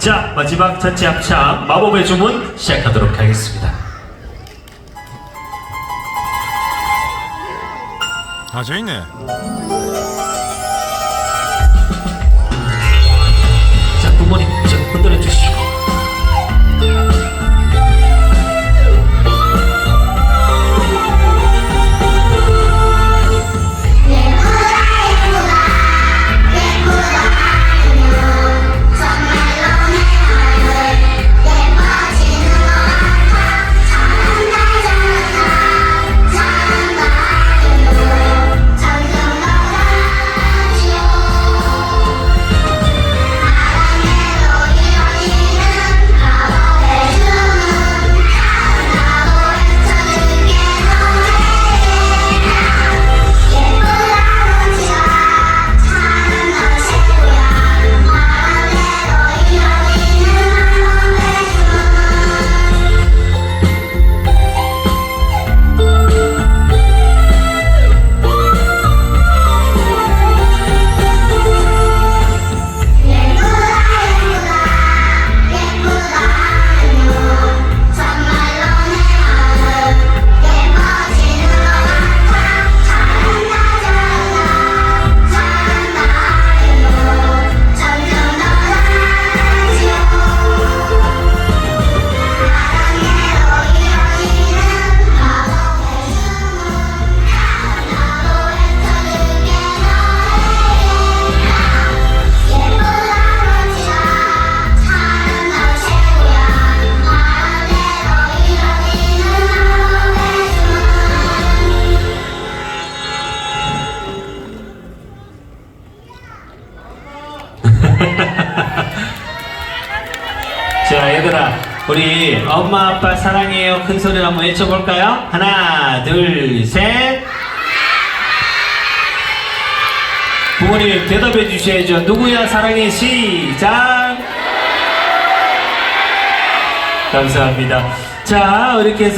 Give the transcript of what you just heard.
자, 마지막 전체 합창 마법의 주문 시작하도록 하겠습니다. 아, 저 있네. 자, 얘들아, 우리 엄마 아빠 사랑해요 큰 소리로 한번 외쳐볼까요? 하나, 둘, 셋. 부모님 대답해 주셔야죠. 누구야 사랑해 시작. 감사합니다. 자, 이렇게 해서